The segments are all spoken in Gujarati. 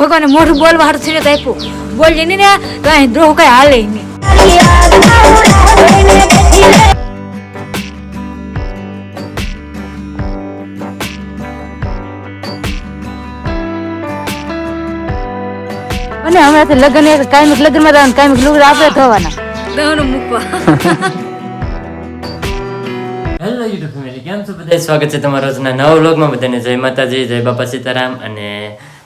ભગવાને મોઢું બોલવા હારું થઈને તો આપ્યું. બોલીએ નહીં ને તો અહીં દ્રોહ કઈ હાલે નહીં. અને હમણાંથી લગ્ન એક કાયમિક લગ્નમાં રહેવાનું કાયમિક લુગડા આપણે થવાના દહનું મૂકવા. હેલો યુટ્યુબ ફેમિલી કેમ છો? બધા સ્વાગત છે તમારા રોજના નવા વ્લોગમાં. બધાને જય માતાજી જય બાપા સીતારામ અને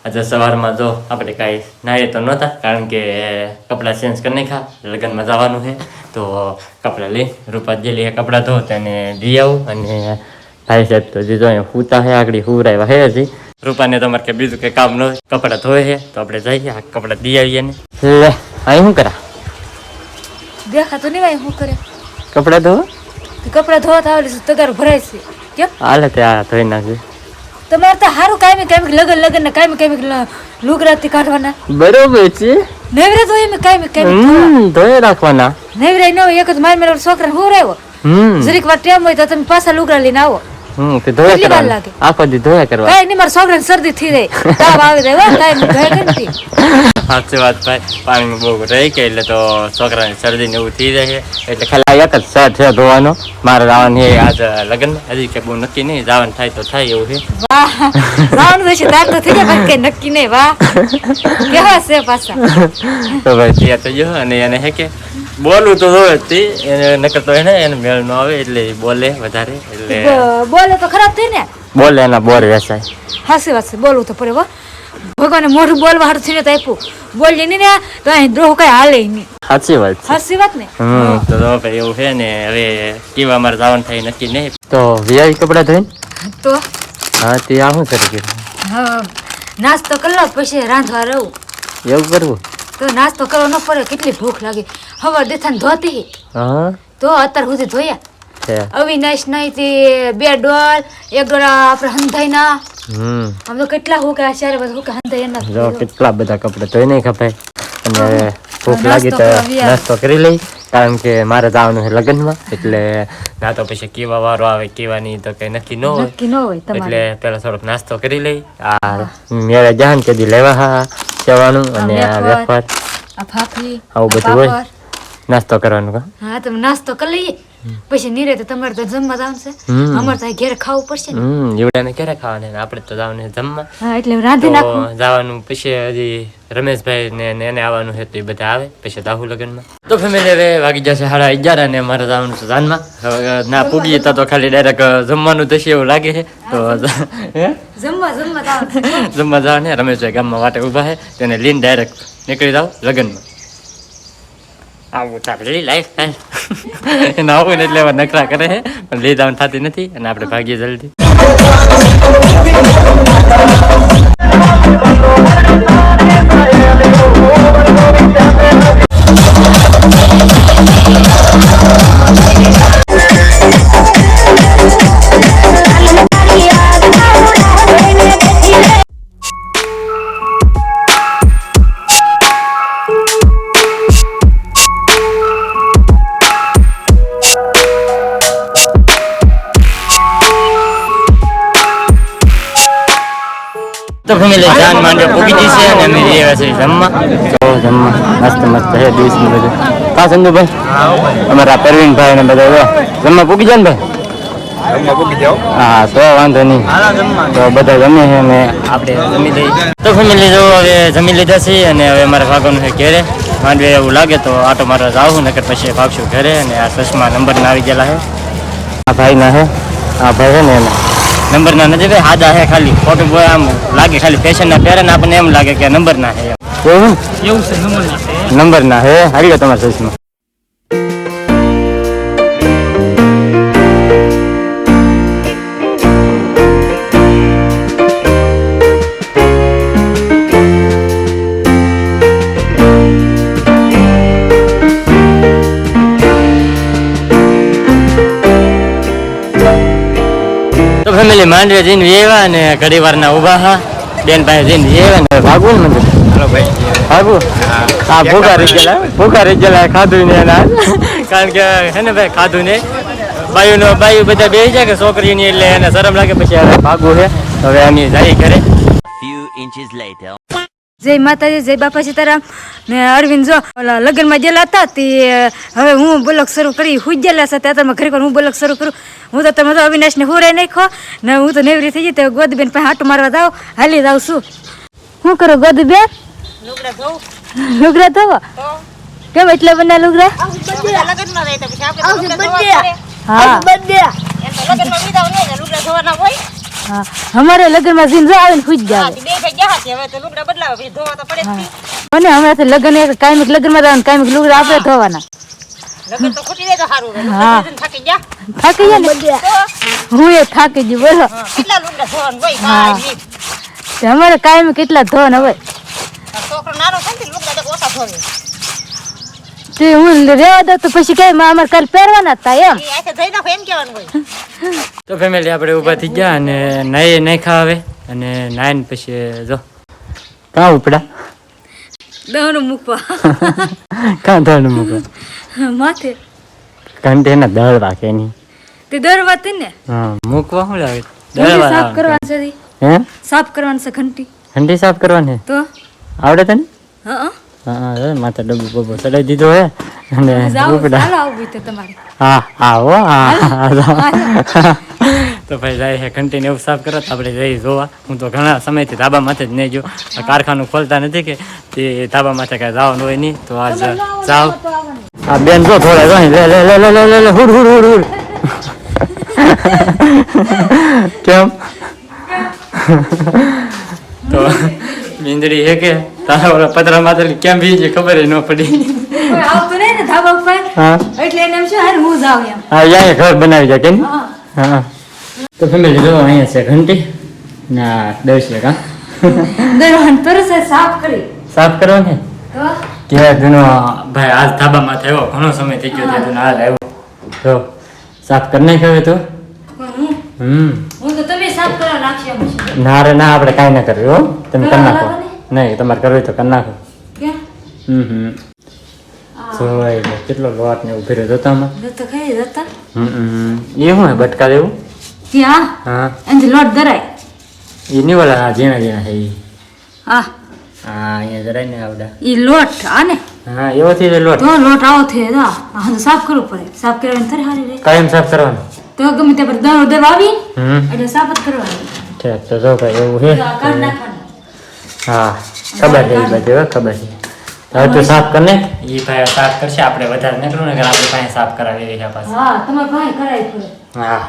આજે સવારમાં જો આપણે કાંઈ નાહીએ તો નહોતા કારણ કે કપડાં ચેન્જ કરી નાખ્યા લગ્નમાં જવાનું છે. તો કપડાં લઈ રૂપા લઈએ કપડાં ધો તેને જઈ આવું અને ભાઈ સાહેબ તો જે જો અહીંયા સૂતા છે આગળ હુરાવ્યા હે હજી. રૂપાને તમારે કે બીજું કંઈ કામ ન કપડાં ધોય છે તો આપણે જઈએ આ કપડાં દઈ આવીએ ને. લે અહીં શું કરા? દેખાતો નહીં ભાઈ શું કરે. કપડાં ધો. કપડા ધોવા થાવ તગાર ભરાય છે. કેમ? હાલે ત્યાં ધોઈ નાખી તમારે તો હારું કાયમી કાયમિક લગન લગન ને કાયમી કાયમિક લુગરાથી કાઢવાના. બરોબર છે. નેવરે તો એમ કાયમી કાયમિક હમ ધોઈ રાખવાના. નેવરે નો એક જ મારી મેળવ છોકરા હું રહ્યો હમ. જરીક વાર ટેમ હોય તો તમે પાછા લુગરા લઈને આવો. હમ તે ધોયા કેટલી વાર લાગે? આખો દી ધોયા કરવા. કઈ નહીં મારા છોકરાને શરદી થઈ જાય. તાવ આવી જાય હો, કાંઈ નહીં, કરી સાચી વાત ભાઈ. પાણીમાં બહુ રહી કે એટલે તો છોકરાને શરદી ને એવું થઈ જાય એટલે ખાલી એક જ શર્ટ છે ધોવાનો. મારે રાવણ છે આજ લગ્ન હજી કે બહુ નક્કી નહીં રાવણ થાય તો થાય એવું છે. વાહ રાવણ થશે તાર તો થઈ જાય કઈ નક્કી નહીં વાહ. કેવા છે પાછા. તો ભાઈ ત્યાં તો જો અને એને હે કે? બોલવું તો જોવે જ એને નકર તો એને એને મેળ ન આવે એટલે બોલે વધારે એટલે બોલે તો ખરાબ થઈ ને? બોલે એના બોર વેસાય હાસી વાત છે બોલવું તો પડે ભગવાને મોઢું બોલવા હારું થઈને તો આપ્યું. બોલીએ નહીં ને તો અહીં દ્રોહ કઈ હાલે નહીં. સાચી વાત સાચી વાત ને? હમ તો તો ભાઈ એવું છે ને હવે કેવા મારે જવાનું થાય નક્કી નહીં. તો વીઆઈ કપડાં ધોઈને? તો? હા તે આ શું કરી હા, નાસ્તો લો પછી રાંધવા રહું. એવું કરવું? તો નાસ્તો કરવો ન પડે કેટલી ભૂખ લાગી. હવે દેથાને ધોતી. હા? તો અત્યાર સુધી ધોયા. અવિનાશ નહીં તે બે ડોલ એક ડોલ આપણે હંધાઈના હમ. આમ તો કેટલા હું કે ચારે બધા હું કે હંધાઈ ના જો કેટલા બધા કપડા ધોઈ નહીં ખપાય અને ભૂખ લાગી તો નાસ્તો કરી લઈ કારણ કે મારે જવાનું છે લગ્નમાં એટલે ના તો પછી કેવા વારો આવે કેવા નહીં તો કઈ નક્કી ન હોય. ન એટલે પેલા થોડોક નાસ્તો કરી લઈ. આ મેળે જાન કે લેવા હા. જવાનું અને આ વેફર. આ ભાખરી આવું બધું હોય. નાસ્તો કરવાનું કા હા તમે નાસ્તો કરી લઈએ પછી નીરે તો તમારે તો જમવા જવાનું છે અમારે તો ઘેર ખાવું પડશે ને. એવડાને ક્યારે ખાવાને આપણે તો જવાનું જમવા. હા એટલે રાંધી નાખું. જવાનું પછી હજી રમેશભાઈ ને એને આવવાનું છે તો એ બધા આવે. પછી દાહુ લગ્નમાં. તો ફેમિલી હવે વાગી જશે સાડા અગિયાર અને મારે જવાનું છે જાનમાં. હવે ના પૂગીએ તો તો ખાલી ડાયરેક્ટ જમવાનું થશે એવું લાગે છે. તો? જમવા જમવા જવાનું જમવા જવા રમેશભાઈ ગામમાં વાટે ઊભા છે. તેને લીન ડાયરેક્ટ નીકળી જાવ લગ્નમાં. આવું ચાલે લાઈફ એને આવું ને એટલે એવા નખરા કરે છે પણ લે જવાનું થતી નથી અને આપણે ભાગીએ જલ્દી. તો ફેમિલી જાન માંડે પૂગી જશે અને અમે જઈએ છે જમવા તો જમવા મસ્ત મસ્ત છે ડીશ ને બધું કા સંજુભાઈ અમારા પરવીનભાઈ ને બધા જમવા પૂગી જાય ને ભાઈ હા તો વાંધો નહીં તો બધા જમે છે અને આપણે જમી લઈએ તો ફેમિલી જો હવે જમી લીધા છે અને હવે અમારે ભાગવાનું છે ઘેરે માંડવે એવું લાગે તો આટો મારવા જાવું નકર પછી ભાગશું ઘરે અને આ ચશ્મા નંબર ના આવી ગયેલા છે આ ભાઈ ના છે આ ભાઈ છે ને એના નંબર ના નથી ભાઈ હાદા છે ખાલી. ફોટો બોય આમ લાગે ખાલી ફેશન ના પહેરે ને આપણને એમ લાગે કે નંબર ના છે એવું? એવું છે નંબર ના છે છે હારી ગયો તમારા ચશ્મા તો ફેમિલી માંડવે જઈને વેવા અને ઘડી વારના ઊભા હા. બેન પાસે જઈને વેવા ને ભાગવું ને મંદિર? હાલો ભાઈ. ભાગવું? હા. ભૂખા રહી ગયેલા ભૂખા રહી ગયેલા ખાધું ને એના. કારણ કે હે ને ભાઈ ખાધું ને. બાયુનો બાયુ બધા બે જાય કે છોકરીની એટલે એને શરમ લાગે પછી ભાગવું છે હવે એની જાય ઘરે. Few inches later. જય માતાજી જય બાપા સીતારામ ને અરવિંદ જો ઓલા લગ્નમાં ગયેલા હતા તે હવે હું બોલક શરૂ કરી હું ગયેલા હતા ત્યાં તમે ઘરે હું બોલક શરૂ કરું. હું તો તમે તો અવિનાશને હુરાઈ નાખો ને હું તો નેવરી થઈ ગઈ તો ગોદબેન પાસે હાટો મારવા જાવ હાલી જાઉં છું. શું કરો ગોદબેન? લુગડા ધોવો? કેમ એટલે બના લુગડા? હા. હા અમારે લગ્નમાં જઈને જો આવીને હુઈ જ જાવ. મને હમણાં તો લગ્ન એક કાયમિક લગ્નમાં જવાનું કાયમિક લુગડા આપણે ધોવાના. હા. થાકી ગયા. ને? હું એ થાકી ગયું બોલો. હા. તે અમારે કાયમ કેટલા ધોન હવે તે હું રેવા દઉં તો પછી કઈ અમારે કાલ પહેરવાના હતા એમ. તો ફેમિલી આપણે ઊભા થઈ ગયા અને નાઈ નહીં ખાવે અને નાઈન પછી જો કાં ઉપડા? દહન મૂકવા. કાં ધડ મૂકવા? માથે. ઘંટેના દળ વાગે નહીં. તે દર વાત ને? હા મૂકવા શું લાગે? ઘંટી દળ સાફ કરવાનું છે હે? સાફ કરવાનું છે ઘંટી. ઘંટી સાફ કરવાની? તો? આવડે તને? હા હા. માથે ડબ્બો બબ્બો ચડાવી દીધો હે. અને ઉપડા. તો હા આવો હા તો ભાઈ જાય છે ઘંટીને એવું સાફ કરો તો આપણે જઈ જોવા. હું તો ઘણા સમયથી ધાબા માથે જ નહીં જો આ કારખાનું ખોલતા નથી કે તે ધાબા માથે કાંઈ જવાનું હોય નહીં. તો આજ જાવ આ બેન જો થોડા જો અહીં. લે લે લે લે લે લે લે હુડ હુડ હુડ હુડ. કેમ? તો મીંદડી હે કે? તારા ઓલા પતરા માથે કેમ ભીજી ખબર ય ન પડી. કોઈ આવતું નહીં ને ધાબા ઉપર? હા. એટલે એને એમ છે હાલ હું જાઉં એમ? હા અહીંયા ઘર બનાવી જાય કેમ? હા. હા. તો ફેમિલી જો અહીંયા છે ઘંટી. ના દર્શે કા. દરવાન તરસ સાફ કરી. સાફ કરવાની કે? જૂનો ભાઈ આજ ધાબામાં થયો ઘણો સમય થઈ ગયો ત્યાં જૂનો હાલ આવ્યો. તો સાફ કરી નાખ્યો તો. હમ. હું તો તમે સાફ કરવા એમ છે ના રે ના આપણે કાંઈ ના કર્યું હો. તમે કરી નાખો. નહીં તમારે કરવું તો કરી નાખો. હમ હમ. જોવાય કેટલો લોટ ને ઊભી રહ્યો જોતા તો જતા હમ એ શું બટકા જેવું? ત્યાં હા. એનાથી લોટ ધરાય. એ ઓલા આ ઝીણા ઝીણા છે એ હા. હા અહીંયા જરાય ને આવડા. ઈ લોટ આને હા એવો થઈ લોટ. તો લોટ આવો થયો તો હા સાફ કરવું પડે. સાફ કરવાની થરી હારી રહે. કાયમ સાફ કરવાનો. તો ગમે તે પર દરો દરો આવી એટલે સાફ જ કરવાની. ઠીક તો જો ભાઈ એવું છે. આ હા ખબર છે એ બાજુ હો, ખબર છે. હવે તો સાફ કર ને. એ ભાઈ સાફ કરશે આપણે વધારે નીકળું ને આપણે પાસે સાફ કરાવી રહ્યા છે હા તમારે ભાઈ કરાય પડે. હા.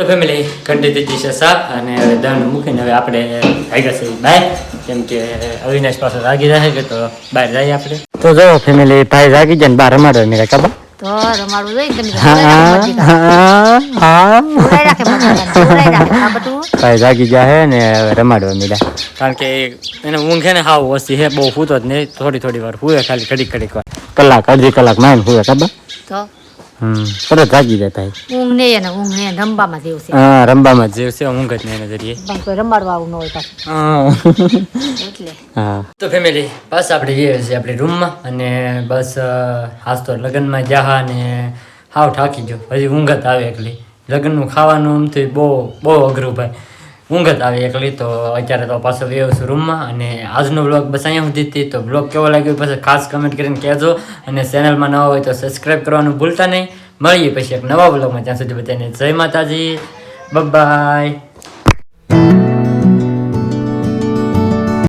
તો ફેમિલી ઘંટી થઈ જશે સાફ અને હવે દંડ મૂકીને હવે આપણે ભાગ્યા છે બહાર કેમ કે અવિનાશ પાસે રાગી રહે કે તો બહાર જઈએ આપણે. તો જો ફેમિલી ભાઈ રાગી જાય બહાર રમાડો મેરા કબા તો રમાડવું જોઈએ તમે ભાઈ જાગી ગયા હે ને હવે રમાડવા મીડા કારણ કે એને ઊંઘ છે ને હાવ ઓછી હે બહુ સૂતો જ નહીં. થોડી થોડી વાર હુએ ખાલી ઘડીક ઘડીક વાર. કલાક અડધી કલાક માઇન હુએ ખબર? તો? તરત જાગી જતા હે. ઊંઘ ને એને ઊંઘ નહીં રમવામાં જેવું છે. હા રમવામાં જેવું છે ઊંઘ જ નહીં એના જરીએ. પણ કોઈ રમાડવા આવું ન હોય પાછું. હા. એટલે. હા. તો ફેમિલી બસ આપણે જઈએ છીએ રૂમ રૂમમાં અને બસ હાસ તો લગ્નમાં જાહા અને હાવ થાકી જો હજી ઊંઘ જ આવે એકલી. લગ્નનું ખાવાનું આમ તો બહુ બહુ અઘરું ભાઈ. ઊંઘ જ આવે એકલી તો અત્યારે તો પાછો વ્યવ છું રૂમમાં અને આજનો બ્લોગ બસ અહીંયા સુધી હતી તો બ્લોગ કેવો લાગ્યો પછી ખાસ કમેન્ટ કરીને કહેજો અને ચેનલમાં નવા હોય તો સબસ્ક્રાઈબ કરવાનું ભૂલતા નહીં. મળીએ પછી એક નવા બ્લોગમાં ત્યાં સુધી બધાને જય માતાજી. બાય